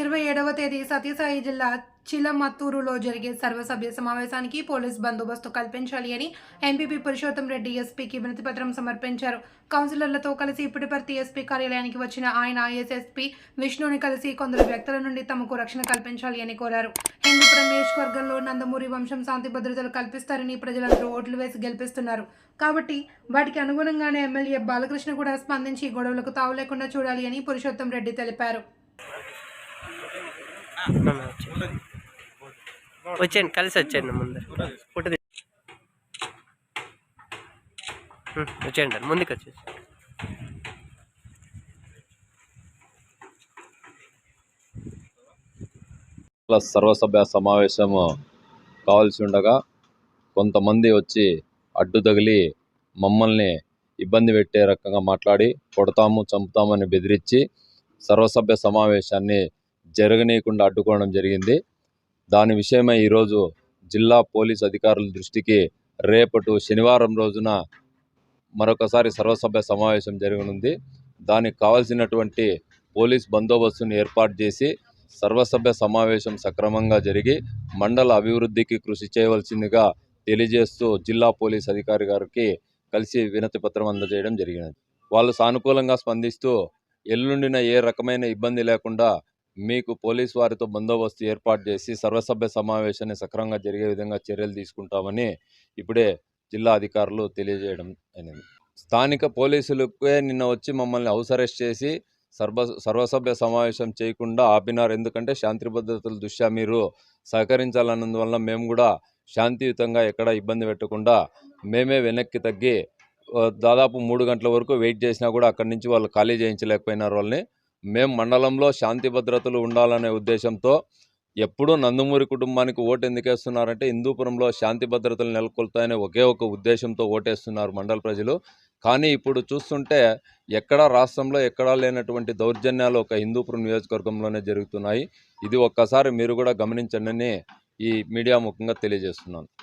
ఇరవై ఏడవ తేదీ సత్యసాయి జిల్లా చిలమత్తూరులో జరిగే సర్వసభ్య సమావేశానికి పోలీస్ బందోబస్తు కల్పించాలి అని ఎంపీపీ పురుషోత్తం రెడ్డి ఎస్పీకి వినతిపత్రం సమర్పించారు. కౌన్సిలర్లతో కలిసి ఇప్పటిపర్తి ఎస్పీ కార్యాలయానికి వచ్చిన ఆయన ఐఎస్ఎస్పీ విష్ణుని కలిసి కొందరు వ్యక్తుల నుండి తమకు రక్షణ కల్పించాలి అని కోరారు. హిందూపురం నియోజకవర్గంలో నందమూరి వంశం శాంతి భద్రతలు కల్పిస్తారని ప్రజలందరూ ఓట్లు వేసి గెలిపిస్తున్నారు. కాబట్టి వాటికి అనుగుణంగానే ఎమ్మెల్యే బాలకృష్ణ కూడా స్పందించి గొడవలకు తావు లేకుండా చూడాలి అని పురుషోత్తం రెడ్డి తెలిపారు. వచ్చేయండి. కలిసి వచ్చేయండి ముందు ఫోటో వచ్చేయండి ముందుకు వచ్చేసి సర్వసభ్య సమావేశము కావాల్సి ఉండగా కొంతమంది వచ్చి అడ్డు తగిలి మమ్మల్ని ఇబ్బంది పెట్టే రకంగా మాట్లాడి కొడతాము చంపుతామని బెదిరించి సర్వసభ్య సమావేశాన్ని జరగనీయకుండా అడ్డుకోవడం జరిగింది. దాని విషయమై ఈరోజు జిల్లా పోలీస్ అధికారుల దృష్టికి రేపటి శనివారం రోజున మరొకసారి సర్వసభ్య సమావేశం జరగనుంది. దానికి కావాల్సినటువంటి పోలీస్ బందోబస్తును ఏర్పాటు చేసి సర్వసభ్య సమావేశం సక్రమంగా జరిగి మండల అభివృద్ధికి కృషి చేయవలసిందిగా తెలియజేస్తూ జిల్లా పోలీస్ అధికారి గారికి కలిసి వినతి పత్రం అందజేయడం జరిగినది. వాళ్ళు సానుకూలంగా స్పందిస్తూ ఎల్లుండిన ఏ రకమైన ఇబ్బంది లేకుండా మీకు పోలీస్ వారితో బందోబస్తు ఏర్పాటు చేసి సర్వసభ్య సమావేశాన్ని సక్రమంగా జరిగే విధంగా చర్యలు తీసుకుంటామని ఇప్పుడే జిల్లా అధికారులు తెలియజేయడం అయినది. స్థానిక పోలీసులకే నిన్న వచ్చి మమ్మల్ని అవసరెస్ట్ చేసి సర్వ సర్వసభ్య సమావేశం చేయకుండా ఆపినారు. ఎందుకంటే శాంతి భద్రతల దృష్ట్యా మీరు సహకరించాలన్నందువల్ల మేము కూడా శాంతియుతంగా ఎక్కడ ఇబ్బంది పెట్టకుండా మేమే వెనక్కి తగ్గి దాదాపు మూడు గంటల వరకు వెయిట్ చేసినా కూడా అక్కడి నుంచి వాళ్ళు ఖాళీ చేయించలేకపోయినారు వాళ్ళని. మేము మండలంలో శాంతి భద్రతలు ఉండాలనే ఉద్దేశంతో ఎప్పుడూ నందమూరి కుటుంబానికి ఓటు ఎందుకు వేస్తున్నారంటే హిందూపురంలో శాంతి భద్రతలు నెలకొల్తాయనే ఒకే ఒక ఉద్దేశంతో ఓటేస్తున్నారు మండల ప్రజలు. కానీ ఇప్పుడు చూస్తుంటే ఎక్కడా రాష్ట్రంలో ఎక్కడా లేనటువంటి దౌర్జన్యాలు ఒక హిందూపురం నియోజకవర్గంలోనే జరుగుతున్నాయి. ఇది ఒక్కసారి మీరు కూడా గమనించండి ఈ మీడియా ముఖంగా తెలియజేస్తున్నాను.